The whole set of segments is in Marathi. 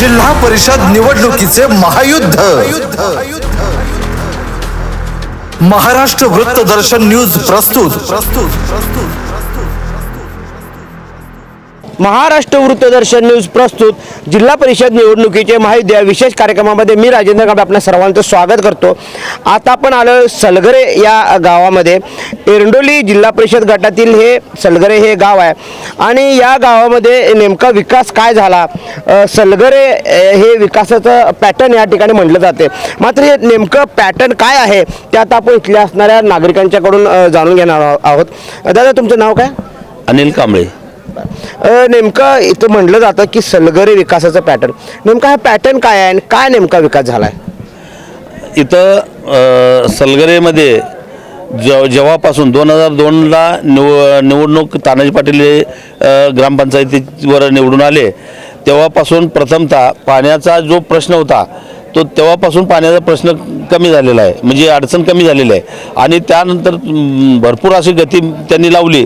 जिल्हा परिषद निवडणुकीचे महायुद्ध. महाराष्ट्र वृत्तदर्शन न्यूज प्रस्तुत. प्रस्तुत महाराष्ट्र वृत्तदर्शन न्यूज प्रस्तुत जिल्हा परिषद निवडणुकीचे माहिती या विशेष कार्यक्रमामध्ये मी राजेंद्र गाबे आपल्या सर्वांचं स्वागत करतो. आता आपण आलो सलगरे या गावामध्ये. एरंडोली जिल्हा परिषद गटातील हे सलगरे हे गाव आहे. आणि या गावामध्ये नेमका विकास काय झाला? सलगरे हे विकासाचं पॅटर्न या ठिकाणी म्हटलं जाते. मात्र हे नेमकं पॅटर्न काय आहे? ते आता आपण इथल्या असणाऱ्या नागरिकांच्याकडून जाणून घेणार आहोत. दादा तुमचं नाव काय? अनिल कांबळे. नेमकं इथं म्हटलं जातं की सलगरी विकासाचं पॅटर्न नेमका हा पॅटर्न काय आहे आणि काय नेमका विकास झाला आहे इथं सलगरीमध्ये सलगरेमध्ये ज जेव्हापासून दोन हजार दोनला निव निवडणूक तानाजी पाटील हे ग्रामपंचायतीवर निवडून आले तेव्हापासून प्रथमतः पाण्याचा जो प्रश्न होता तो तेव्हापासून पाण्याचा प्रश्न कमी झालेला आहे. म्हणजे अडचण कमी झालेली आहे. आणि त्यानंतर भरपूर अशी गती त्यांनी लावली.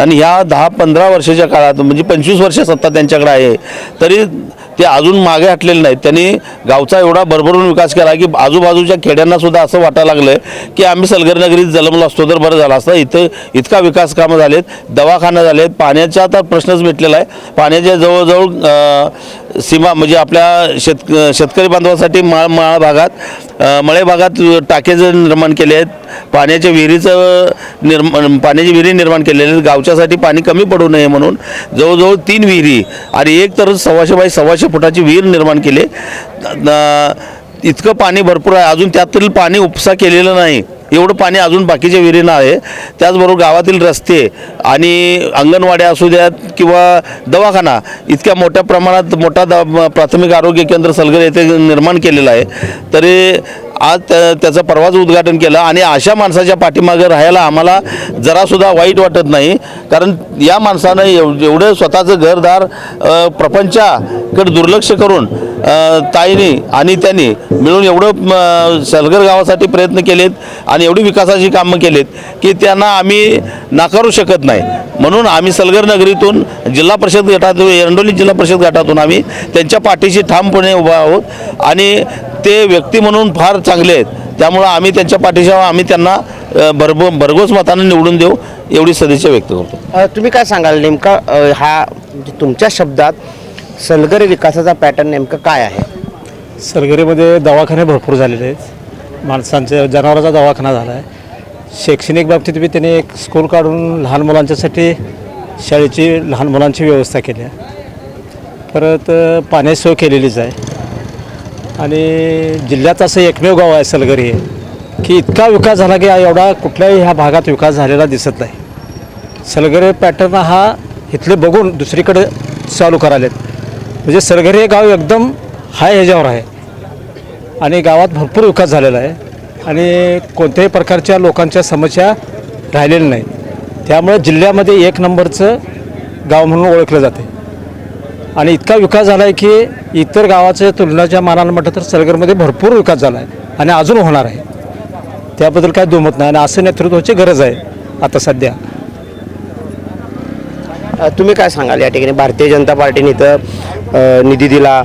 आणि ह्या दहा पंधरा वर्षाच्या काळात म्हणजे पंचवीस वर्ष सत्ता त्यांच्याकडे आहे तरी ते अजून मागे हटलेले नाहीत. त्यांनी गावचा एवढा भरभरून विकास केला की आजूबाजूच्या खेड्यांनासुद्धा असं वाटायला लागलं की आम्ही सलगरनगरीत जन्मलो असतो तर बरं झालं असतं. इथं इतका विकास कामं झालेत दवाखाना झालेत पाण्याचा तर प्रश्नच मिटलेला आहे. पाण्याच्या जवळजवळ सीमा म्हणजे आपल्या शेतक शेतकरी बांधवासाठी माळ माळ भागात मळे भागात टाके निर्माण केले आहेत पाण्याच्या विहिरीचं निर्माण पाण्याची विहिरी निर्माण केलेली आहेत गावच्यासाठी पाणी कमी पडू नये म्हणून जवळजवळ तीन विहिरी आणि एक तर सव्वाशे बाय सव्वाशे फुटाची विहीर निर्माण केली इतकं पाणी भरपूर आहे. अजून त्यातील पाणी उपसा केलेलं नाही. एवढं पाणी अजून बाकीच्या विहिरीनं आहे. त्याचबरोबर गावातील रस्ते आणि अंगणवाड्या असू द्यात किंवा दवाखाना इतक्या मोठ्या प्रमाणात मोठा द प्राथमिक आरोग्य केंद्र सलगर येथे निर्माण केलेलं आहे. तरी आज त्या त्याचं परवाच उद्घाटन केलं आणि अशा माणसाच्या पाठीमागे राहायला आम्हाला जरासुद्धा वाईट वाटत नाही. कारण या माणसानं एव एवढं स्वतःचं घरदार प्रपंचाकडे दुर्लक्ष करून ताईनी ताईने आणि त्यांनी मिळून एवढं सलगर गावासाठी प्रयत्न केलेत आणि एवढी विकासाची कामं केलेत की त्यांना आम्ही नाकारू शकत नाही. म्हणून आम्ही सलगर नगरीतून जिल्हा परिषद गटातून एरंडोली जिल्हा परिषद गटातून आम्ही त्यांच्या पाठीशी ठामपणे उभा आहोत आणि ते व्यक्ती म्हणून फार चांगले आहेत. त्यामुळं आम्ही त्यांच्या पाठीशी. आम्ही त्यांना भरभ भरघोस मतानं निवडून देऊ एवढी सदिच्छा व्यक्त करतो. तुम्ही काय सांगाल नेमका हा तुमच्या शब्दात सलगरी विकासाचा पॅटर्न नेमकं काय आहे? सरगरीमध्ये दवाखाने भरपूर झालेले आहेत. माणसांच्या जनावरांचा दवाखाना झाला आहे शैक्षणिक बाबतीत बी त्यांनी एक स्कूल काढून लहान मुलांच्यासाठी शाळेची लहान मुलांची व्यवस्था केली आहे. परत पाण्याची सोय केलेलीच आहे. आणि जिल्ह्यात असं एकमेव गाव आहे सलगरी हे की इतका विकास झाला की एवढा कुठल्याही ह्या भागात विकास झालेला दिसत नाही. सलगरे पॅटर्न हा इथले बघून दुसरीकडे चालू करालेत म्हणजे सलगरी हे गाव एकदम हाय ह्याच्यावर आहे. आणि गावात भरपूर विकास झालेला आहे. आणि कोणत्याही प्रकारच्या लोकांच्या समस्या राहिलेल्या नाहीत. त्यामुळे जिल्ह्यामध्ये एक नंबरचं गाव म्हणून ओळखलं जाते. आणि इतका विकास झाला आहे की इतर गावाच्या तुलनाच्या मानानं म्हटलं तर सलगरमध्ये भरपूर विकास झाला आहे आणि अजून होणार आहे. त्याबद्दल काय दुमत नाही आणि असं नेतृत्वाची गरज आहे आता सध्या. तुम्ही काय सांगाल या ठिकाणी? भारतीय जनता पार्टीने इथं निधी दिला.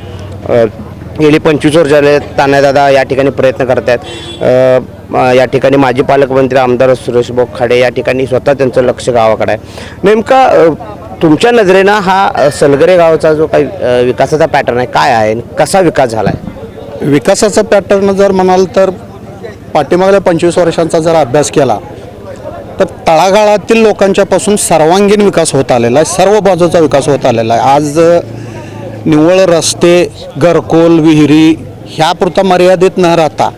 गेली पंचवीस वर्ष झाले तान्यादादा या ठिकाणी प्रयत्न करत आहेत या ठिकाणी माजी पालकमंत्री आमदार सुरेश बोखाडे या ठिकाणी स्वतः त्यांचं लक्ष गावाकडे आहे. नेमका तुमच्या नजरेनं हा सलगरे गावाचा जो काही विकासाचा पॅटर्न आहे काय आहे कसा विकास झाला आहे विकासाचा पॅटर्न जर म्हणाल तर पाठीमागल्या पंचवीस वर्षांचा जर अभ्यास केला तर तळागाळातील लोकांच्यापासून सर्वांगीण विकास होत आलेला आहे सर्व बाजूचा विकास होत आलेला आहे. आज निव्वळ रस्ते घरकोल विहिरी ह्यापुरता मर्यादित न राहता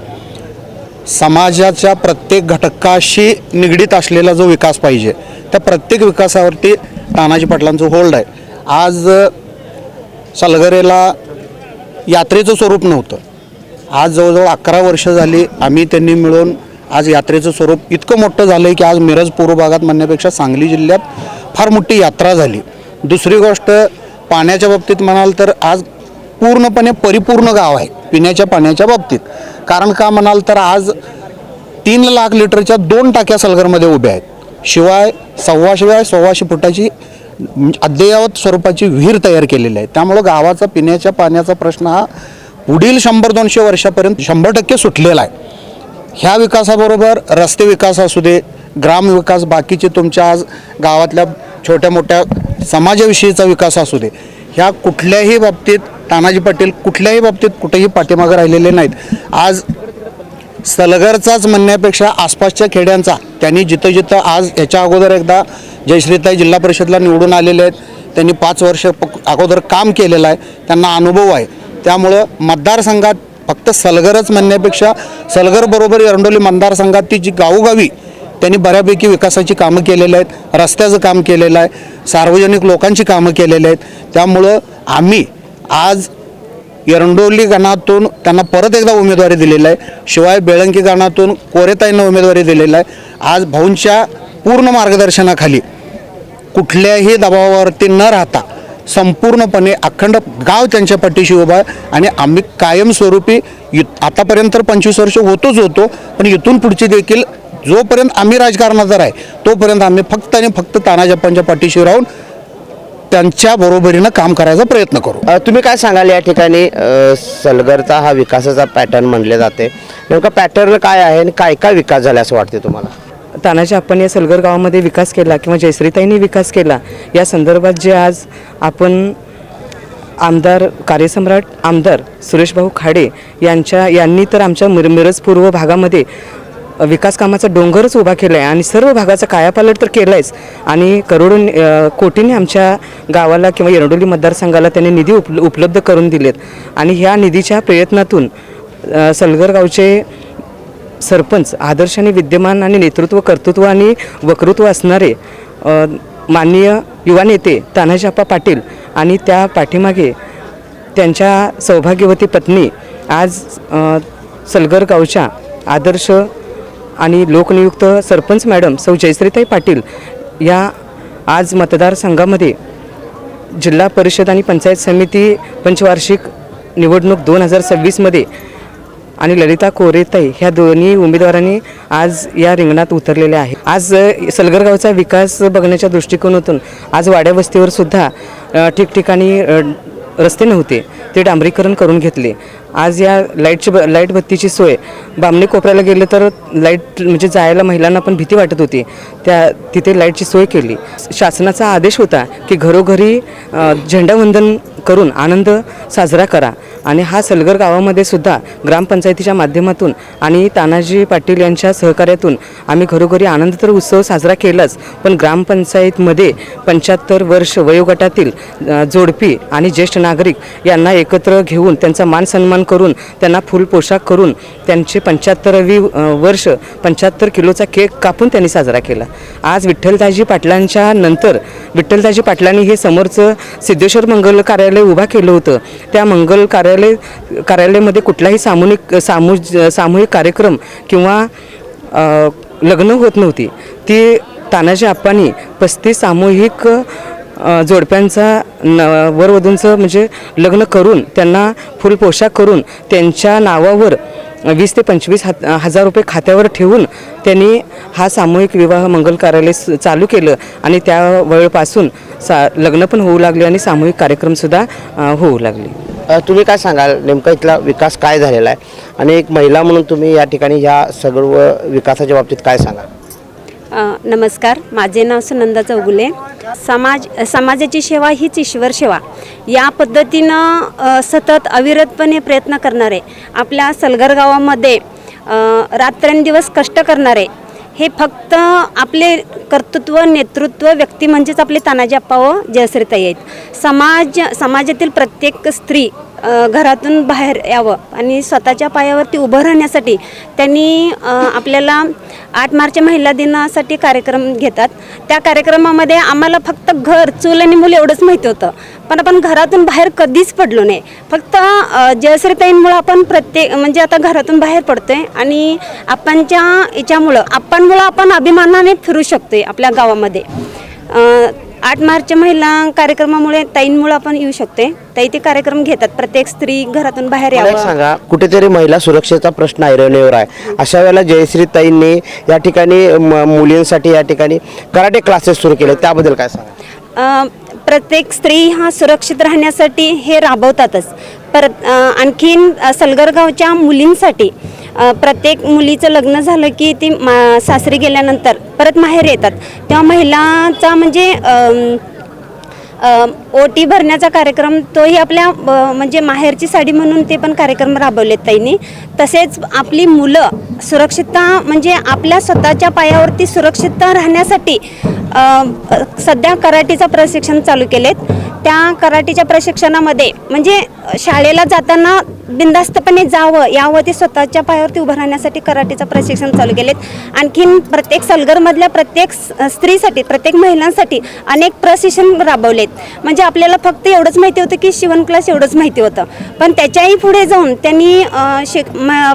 समाजाच्या प्रत्येक घटकाशी निगडीत असलेला जो विकास पाहिजे त्या प्रत्येक विकासावरती तानाजी पाटलांचं होल्ड आहे. आज सलगरेला यात्रेचं स्वरूप नव्हतं. आज जवळजवळ अकरा वर्ष झाली आम्ही त्यांनी मिळून आज यात्रेचं स्वरूप इतकं मोठं झालं आहे की आज मिरज पूर्व भागात म्हणण्यापेक्षा सांगली जिल्ह्यात फार मोठी यात्रा झाली. दुसरी गोष्ट पाण्याच्या बाबतीत म्हणाल तर आज पूर्णपणे परिपूर्ण गाव आहे पिण्याच्या पाण्याच्या बाबतीत. कारण का म्हणाल तर आज तीन लाख लिटरच्या दोन टाक्या सलगरमध्ये उभ्या आहेत. शिवाय सव्वाशिवाय सव्वाशे फुटाची अद्ययावत स्वरूपाची विहीर तयार केलेली आहे. त्यामुळं गावाचा पिण्याच्या पाण्याचा प्रश्न हा पुढील शंभर दोनशे वर्षापर्यंत शंभर टक्के सुटलेला आहे. ह्या विकासाबरोबर रस्ते विकास असू दे ग्रामविकास बाकीचे तुमच्या आज गावातल्या छोट्या मोठ्या समाजाविषयीचा विकास असू दे ह्या कुठल्याही बाबतीत तानाजी पाटील कुठल्याही बाबतीत कुठेही पाठीमागं राहिलेले नाहीत. आज सलगरचाच म्हणण्यापेक्षा आसपासच्या खेड्यांचा त्यांनी जिथं जिथं आज याच्या अगोदर एकदा जयश्रीताई जिल्हा परिषदला निवडून आलेले आहेत त्यांनी पाच वर्ष अगोदर काम केलेलं आहे त्यांना अनुभव आहे. त्यामुळं मतदारसंघात फक्त सलगरच म्हणण्यापेक्षा सलगरबरोबर एरंडोली मतदारसंघात ती जी गावोगावी त्यांनी बऱ्यापैकी विकासाची कामं केलेली आहेत रस्त्याचं काम केलेलं आहे. सार्वजनिक लोकांची कामं केलेली आहेत. त्यामुळं आम्ही आज एरंडोली गणातून त्यांना परत एकदा उमेदवारी दिलेली आहे. शिवाय बेळंकी गणातून कोरेताईंना उमेदवारी दिलेली आहे. आज भाऊंच्या पूर्ण मार्गदर्शनाखाली कुठल्याही दबावावरती न राहता संपूर्णपणे अखंड गाव त्यांच्या पाठीशी उभा आहे. आणि आम्ही कायमस्वरूपी इ आतापर्यंत तर पंचवीस वर्ष होतोच होतो पण इथून पुढची देखील जोपर्यंत आम्ही राजकारणात आहे तोपर्यंत आम्ही फक्त आणि फक्त तानाजप्पांच्या पाठीशी राहून त्यांच्या बरोबरीनं काम करायचा प्रयत्न करू. तुम्ही काय सांगाल या ठिकाणी? सलगरचा हा विकासाचा पॅटर्न म्हणले जाते. नेमका पॅटर्न काय आहे आणि काय काय विकास झाला असं वाटते तुम्हाला? तानाजी आपण या सलगर गावामध्ये विकास केला किंवा जयश्रीताईंनी विकास केला या संदर्भात जे आज आपण आमदार कार्यसम्राट आमदार सुरेशभाऊ खाडे यांच्या यांनी तर आमच्या मिर मिरज पूर्व भागामध्ये विकास कामाचा डोंगरच उभा केला आहे आणि सर्व भागाचा कायापालट तर केला आहेच आणि करोडो कोटीने आमच्या गावाला किंवा येरडोली मतदारसंघाला त्यांनी निधी उप उपलब्ध करून दिलेत. आणि ह्या निधीच्या प्रयत्नातून सलगरगावचे सलगर गावचे सरपंच आदर्शाने विद्यमान आणि नेतृत्व कर्तृत्व आणि वक्तृत्व असणारे माननीय युवा नेते तानाजाप्पा पाटील आणि त्या पाठीमागे त्यांच्या सौभाग्यवती पत्नी आज सलगरगावच्या सलगर गावच्या आदर्श आणि लोकनियुक्त सरपंच मॅडम सौ जयश्रीताई पाटील या आज मतदारसंघामध्ये जिल्हा परिषद आणि पंचायत समिती पंचवार्षिक निवडणूक दोन हजार सव्वीसमध्ये आणि ललिता कोरेताई ह्या दोन्ही उमेदवारांनी आज या रिंगणात उतरलेल्या आहेत. आज सलगरगावचा विकास बघण्याच्या दृष्टिकोनातून आज वाड्या वस्तीवर सुद्धा ठिकठिकाणी रस्ते नव्हते ते डांबरीकरण करून घेतले. आज या लाईटची ब लाइट बत्तीची सोय. बामणी कोपऱ्याला गेलं तर लाइट म्हणजे जायला महिलांना पण भीती वाटत होती. त्या तिथे लाईटची सोय केली. शासनाचा आदेश होता की घरोघरी झेंडावंदन करून आनंद साजरा करा. आणि हा सलगर गावामध्ये सुद्धा ग्रामपंचायतीच्या माध्यमातून आणि तानाजी पाटील यांच्या सहकार्यातून आम्ही घरोघरी आनंद तर उत्सव साजरा केलाच पण ग्रामपंचायतमध्ये पंच्याहत्तर वर्ष वयोगटातील जोडपी आणि ज्येष्ठ नागरिक यांना एकत्र घेऊन त्यांचा मान सन्मान करून त्यांना फुल पोशाख करून त्यांचे पंच्याहत्तरावी वर्ष पंच्याहत्तर किलोचा केक कापून त्यांनी साजरा केला. आज विठ्ठलदाजी पाटलांच्या नंतर विठ्ठलदाजी पाटलांनी हे समोरचं सिद्धेश्वर मंगल कार्यालय उभा केलं होतं. त्या मंगल कार्यालय कार्यालयामध्ये कुठलाही सामूहिक सामू सामूहिक कार्यक्रम किंवा लग्न होत नव्हती. ती तानाजी आप्पांनी पस्तीस सामूहिक जोडप्यांचा न वरवधूंचं म्हणजे लग्न करून त्यांना फुल पोशाख करून त्यांच्या नावावर वीस ते पंचवीस हा हजार रुपये खात्यावर ठेवून त्यांनी हा सामूहिक विवाह मंगल कार्यालय स- चालू केलं आणि त्या वेळपासून सा लग्न पण होऊ लागले आणि सामूहिक कार्यक्रमसुद्धा होऊ लागले. तुम्ही काय सांगाल? नेमका इथला विकास काय झालेला आहे? आणि एक महिला म्हणून तुम्ही या ठिकाणी ह्या सगळं विकासाच्या बाबतीत काय सांगाल? नमस्कार. माझे नाव सुनंदा चौगुले. समाज समाजाची सेवा हीच ईश्वर सेवा. या पद्धतीनं सतत अविरतपणे प्रयत्न करणारे आपल्या सलगर गावामध्ये रात्रंदिवस कष्ट करणारे हे फक्त आपले कर्तृत्व नेतृत्व व्यक्ती म्हणजेच आपले तानाजी अप्पा व जयश्रीताई आहेत. समाज समाजातील प्रत्येक स्त्री घरातून बाहेर यावं आणि स्वतःच्या पायावरती उभं राहण्यासाठी त्यांनी आपल्याला आठ मार्च महिला दिनासाठी कार्यक्रम घेतात. त्या कार्यक्रमामध्ये आम्हाला फक्त घर चूल आणि मुलं एवढंच माहिती होतं. पण आपण घरातून बाहेर कधीच पडलो नाही. फक्त जयश्रीताईंमुळं आपण प्रत्येक म्हणजे आता घरातून बाहेर पडतोय आणि आपणच्या याच्यामुळं आपणमुळं आपण अभिमानाने फिरू शकतोय आपल्या गावामध्ये. आठ मार्च महिला कार्यक्रमामुळे ताईंमुळे आपण येऊ शकते ताई ते कार्यक्रम घेतात. प्रत्येक स्त्री घरातून बाहेर मला एक यावं. सांगा कुठेतरी महिला सुरक्षेचा प्रश्न ऐरणीवर आहे. अशा वेळेला जयश्रीताईंनी या ठिकाणी म- मुलींसाठी या ठिकाणी कराटे क्लासेस सुरू केले त्याबद्दल काय सांगा? अ, प्रत्येक स्त्री हा सुरक्षित राहण्यासाठी हे राबवतातच. परत अ, आणखीन अ, सलगर गावच्या मुलींसाठी प्रत्येक मुलीचं लग्न झालं की ती मा सासरी गेल्यानंतर परत माहेर येतात. तेव्हा महिलाचा म्हणजे ओटी भरण्याचा कार्यक्रम तोही आपल्या म्हणजे माहेरची साडी म्हणून ते पण कार्यक्रम राबवलेत ताईंनी. तसेच आपली मुलं सुरक्षितता म्हणजे आपल्या स्वतःच्या पायावरती सुरक्षितता राहण्यासाठी सध्या कराटेचं प्रशिक्षण चालू केलेत. त्या कराटेच्या प्रशिक्षणामध्ये म्हणजे शाळेला जाताना बिंदास्तपणे जावं यावं ते स्वतःच्या पायावरती उभं राहण्यासाठी कराटेचं प्रशिक्षण चालू केलेत. आणखीन प्रत्येक सलगरमधल्या प्रत्येक स्त्रीसाठी प्रत्येक महिलांसाठी अनेक प्रशिक्षण राबवलेत. म्हणजे आपल्याला फक्त एवढंच माहिती होतं की शिवण क्लास एवढंच माहिती होतं. पण त्याच्याही पुढे जाऊन त्यांनी शिक म-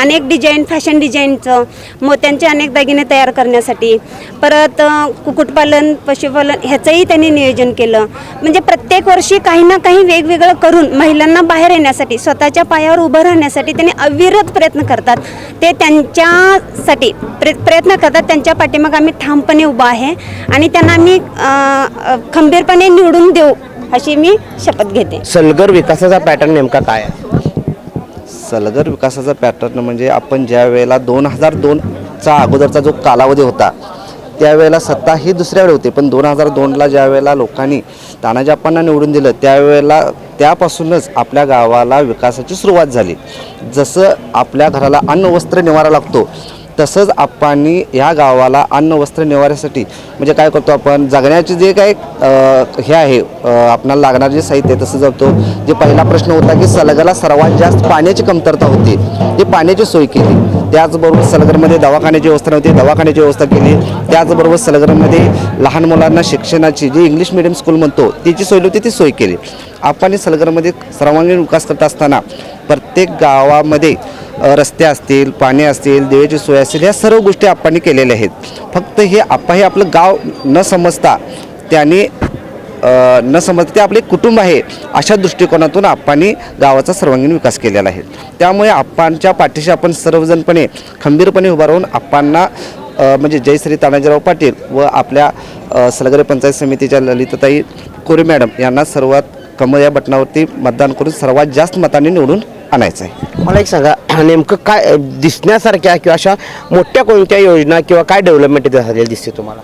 अनेक डिझाईन फॅशन डिझाईनचं मोत्यांचे अनेक दागिने तयार करण्यासाठी. परत कुक्कुटपालन पशुपालन ह्याचंही त्यांनी नियोजन केलं. म्हणजे प्रत्येक वर्षी काही ना काही वेगवेगळं करून महिलांना बाहेर येण्यासाठी स्वतःच्या पायावर उभं राहण्यासाठी त्यांनी अविरत प्रयत्न करतात. ते त्यांच्यासाठी प्रे प्रयत्न करतात. त्यांच्या पाठीमाग आम्ही ठामपणे उभा आहे आणि त्यांना आम्ही खंबीरपणे निवडून देऊ अशी मी शपथ घेते. सलगर विकासाचा पॅटर्न नेमका काय आहे? सलगर विकासाचा पॅटर्न म्हणजे आपण ज्या वेळेला दोन हजार दोनचा अगोदरचा जो कालावधी होता त्यावेळेला सत्ता ही दुसऱ्याकडे होती. पण दोन हजार दोनला ज्या वेळेला लोकांनी तानाजी निवडून दिलं त्यावेळेला त्यापासूनच आपल्या गावाला विकासाची सुरुवात झाली. जसं आपल्या घराला अन्न वस्त्र निवारा लागतो तसंच आप्पांनी ह्या गावाला अन्न वस्त्र निवाऱ्यासाठी म्हणजे काय करतो आपण जगण्याचे जे काय हे आहे आपणाला लागणारे जे साहित्य आहे तसं जातो जे पहिला प्रश्न होता की सलगला सर्वात जास्त पाण्याची कमतरता होती. ती पाण्याची सोय केली. त्याचबरोबर सलगरमध्ये दवाखान्याची व्यवस्था नव्हती. दवाखान्याची व्यवस्था केली. त्याचबरोबर सलगरमध्ये लहान मुलांना शिक्षणाची जी इंग्लिश मिडियम स्कूल म्हणतो तिची सोय होती ती सोय केली. अप्पानी सलगरमध्ये सर्वांगीण विकास करत असताना प्रत्येक गावामध्ये रस्ते असतील पाणी असतील देवाची सोय असतील ह्या सर्व गोष्टी आप्पांनी केलेल्या आहेत. फक्त हे आप्पा हे आपलं गाव न समजता त्याने न समजता ते आपले कुटुंब आहे अशा दृष्टिकोनातून आप्पांनी गावाचा सर्वांगीण विकास केलेला आहे. त्यामुळे आप्पांच्या पाठीशी आपण सर्वजणपणे खंबीरपणे उभा राहून आप्पांना म्हणजे जयश्री तानाजीराव पाटील व आपल्या सलगरे पंचायत समितीच्या ललिताताई कोरे मॅडम यांना सर्वात कमळ या बटनावरती मतदान करून सर्वात जास्त मतांनी निवडून आणायचं आहे. मला एक सांगा नेमकं काय दिसण्यासारख्या किंवा अशा मोठ्या कोणत्या योजना किंवा काय डेव्हलपमेंट झालेली दिसते तुम्हाला?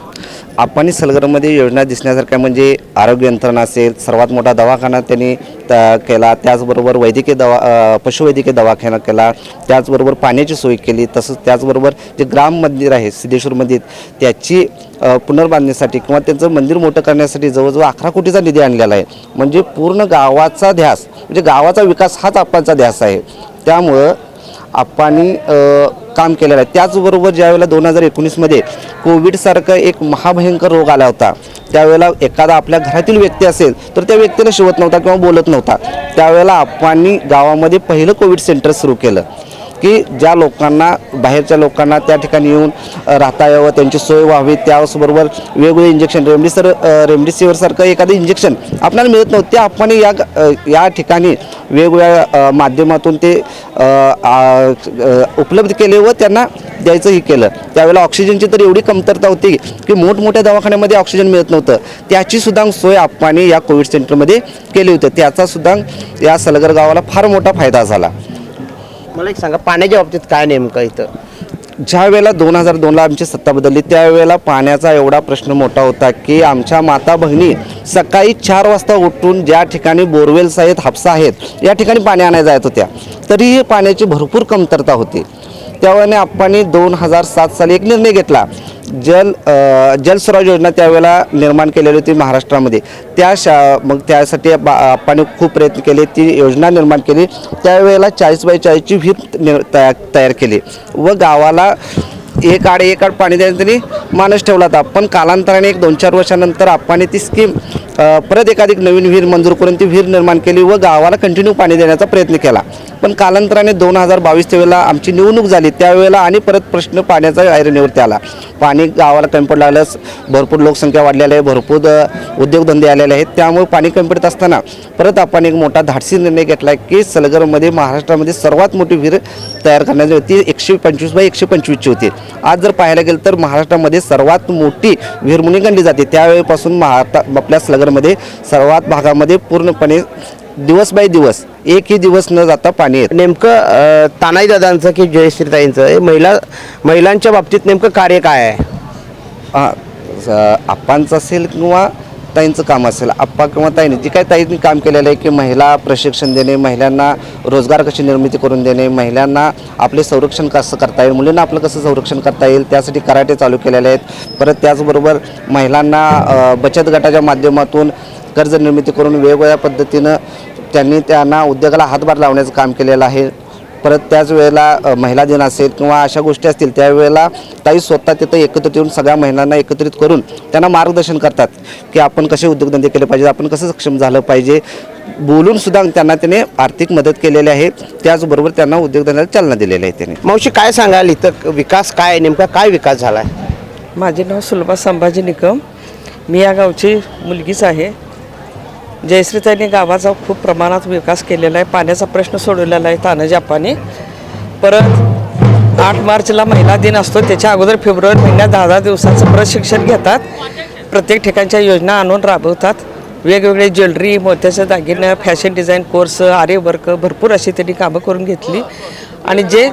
आपण सलगरमध्ये योजना दिसण्यासारख्या म्हणजे आरोग्य यंत्रणा असेल सर्वात मोठा दवाखाना त्यांनी त- केला त्याचबरोबर वैद्यकीय दवा पशुवैद्यकीय दवाखाना केला त्याचबरोबर पाण्याची सोय केली तसंच त्याचबरोबर जे ग्राम मंदिर आहे सिद्धेश्वर मंदिर त्याची पुनर्बांधणीसाठी किंवा त्यांचं मंदिर मोठं करण्यासाठी जवळजवळ अकरा कोटीचा निधी आणलेला आहे. म्हणजे पूर्ण गावाचा ध्यास म्हणजे गावाचा विकास हाच आपणचा ध्यास आहे. त्यामुळं आप्पांनी काम केलेलं आहे. त्याचबरोबर ज्यावेळेला दोन हजार एकोणीसमध्ये कोविडसारखं एक महाभयंकर रोग आला होता त्यावेळेला एखादा आपल्या घरातील व्यक्ती असेल तर त्या व्यक्तीला शिवत नव्हता किंवा बोलत नव्हता. त्यावेळेला आप्पांनी गावामध्ये पहिलं कोविड सेंटर सुरू केलं. की ज्या लोकांना बाहेरच्या लोकांना त्या ठिकाणी येऊन राहता यावं त्यांची सोय व्हावी त्याचबरोबर वेगवेगळे इंजेक्शन रेमडेसिवीर रेमडेसिवीरसारखं एखादं इंजेक्शन आपल्याला मिळत नव्हतं. ते आपण या ग- या ठिकाणी वेगवेगळ्या माध्यमातून ते उपलब्ध केले व त्यांना द्यायचंही केलं. त्यावेळेला ऑक्सिजनची तर एवढी कमतरता होती की मोठमोठ्या दवाखान्यामध्ये ऑक्सिजन मिळत नव्हतं. त्याची सुद्धा सोय आपण या कोविड सेंटरमध्ये केली होती. त्याचा सुद्धा या सलगर गावाला फार मोठा फायदा झाला. मला एक सांगा पाण्याच्या बाबतीत काय नेमकं इथं? ज्या वेळेला दोन हजार दोनला आमची सत्ता बदलली त्यावेळेला पाण्याचा एवढा प्रश्न मोठा होता की आमच्या माता बहिणी सकाळी चार वाजता उठून ज्या ठिकाणी बोरवेल्स आहेत हापसा आहेत या ठिकाणी पाणी आणायला जात होत्या. तरीही पाण्याची भरपूर कमतरता होती. त्यावेळेने आपण दोन हजार सात साली एक निर्णय घेतला जल अ, जलस्वराज योजना त्यावेळेला निर्माण केलेली होती महाराष्ट्रामध्ये. त्या शा मग त्यासाठी आपण खूप प्रयत्न केले ती योजना निर्माण केली. त्यावेळेला चाळीस बाय चाळीसची विहीर निर- तया तयार केली. व गावाला एक आड एक आड पाणी द्यायला त्यांनी माणूस ठेवला होता. पण कालांतराने एक दोन चार वर्षानंतर आप्पाने ती स्कीम परत एकाधिक नवीन विहीर मंजूर करून ती विहीर निर्माण केली व गावाला कंटिन्यू पाणी देण्याचा प्रयत्न केला. पण कालांतराने दोन हजार बावीस वेळेला आमची निवडणूक झाली. त्यावेळेला आणि परत प्रश्न पाण्याचा ऐरणीवरती आला. पाणी गावाला कमी पडलं लागलं भरपूर लोकसंख्या वाढलेली आहे भरपूर उद्योगधंदे आलेले आहेत. त्यामुळे पाणी कमी पडत असताना परत आपण एक मोठा धाडसी निर्णय घेतला आहे की सलगरमध्ये महाराष्ट्रामध्ये सर्वात मोठी विहीर तयार करण्याची होती. एकशे पंचवीस बाय एकशे पंचवीसची होती. आज जर पाहायला गेलं तर महाराष्ट्रामध्ये सर्वात मोठी विहीर म्हणून गणली जाते. त्यावेळेपासून महाराष्ट्र आपल्या सलगरमध्ये सर्वात भागामध्ये पूर्णपणे दिवस बाय दिवस एकही दिवस न जाता पाणी येत. नेमकं अ, तानाजी दादांचं की जयश्रीताईंचं हे महिला महिलांच्या बाबतीत नेमकं कार्य काय आहे? हा, आप्पांचं असेल किंवा ताईंचं काम असेल आप्पा किंवा ताईंनी जे काही ताईंनी काम केलेलं आहे की महिला प्रशिक्षण देणे महिलांना रोजगार कशी निर्मिती करून देणे महिलांना आपले संरक्षण कसं करता येईल मुलींना आपलं कसं संरक्षण करता येईल त्यासाठी कराटे चालू केलेले आहेत. परत त्याचबरोबर महिलांना बचत गटाच्या माध्यमातून कर्ज निर्मिती करून वेगवेगळ्या पद्धतीनं त्यांनी त्यांना उद्योगाला हातभार लावण्याचं काम केलेलं आहे. परत त्याच वेळेला महिला दिन असेल किंवा अशा गोष्टी असतील त्यावेळेला ताई स्वतः तिथं एकत्रित येऊन सगळ्या महिलांना एकत्रित करून त्यांना मार्गदर्शन करतात की आपण कसे उद्योगधंदे केले पाहिजे आपण कसं सक्षम झालं पाहिजे. बोलून सुद्धा त्यांना त्याने आर्थिक मदत केलेली आहे. त्याचबरोबर त्यांना उद्योगधंद्याला चालना दिलेली आहे त्याने. मावशी काय सांगाल? इथं विकास काय आहे? नेमका काय विकास झाला आहे माझे नाव सुलभा संभाजी निकम. मी या गावची मुलगीच आहे. जयश्रीताईंनी गावाचा खूप प्रमाणात विकास केलेला आहे. पाण्याचा प्रश्न सोडवलेला आहे तानाजी परत आठ मार्चला महिला दिन असतो. त्याच्या अगोदर फेब्रुवारी महिन्यात दहा दहा दिवसाचं प्रशिक्षण घेतात. प्रत्येक ठिकाणच्या योजना आणून राबवतात. वेगवेगळे ज्वेलरी मोत्याचे दागिने फॅशन डिझाईन कोर्स आरे वर्क भरपूर अशी त्यांनी कामं करून घेतली. आणि जे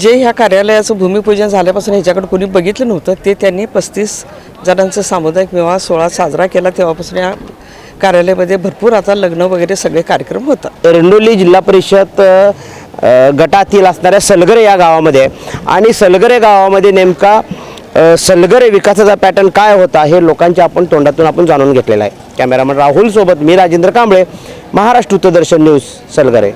जे ह्या कार्यालयाचं भूमिपूजन झाल्यापासून ह्याच्याकडे कोणी बघितलं नव्हतं ते त्यांनी पस्तीस जणांचा सामुदायिक विवाह सोहळा साजरा केला. तेव्हापासून या कार्यालयामध्ये भरपूर आता लग्न वगैरे सगळे कार्यक्रम होतात. एरंडोली जिल्हा परिषद गटातील असणाऱ्या सलगरे या गावामध्ये आणि सलगरे गावामध्ये नेमका सलगरे विकासाचा पॅटर्न काय होता हे लोकांच्या आपण तोंडातून आपण जाणून घेतलेलं आहे. कॅमेरामन राहुल सोबत मी राजेंद्र कांबळे महाराष्ट्र उत्तरदर्शन न्यूज सलगरे.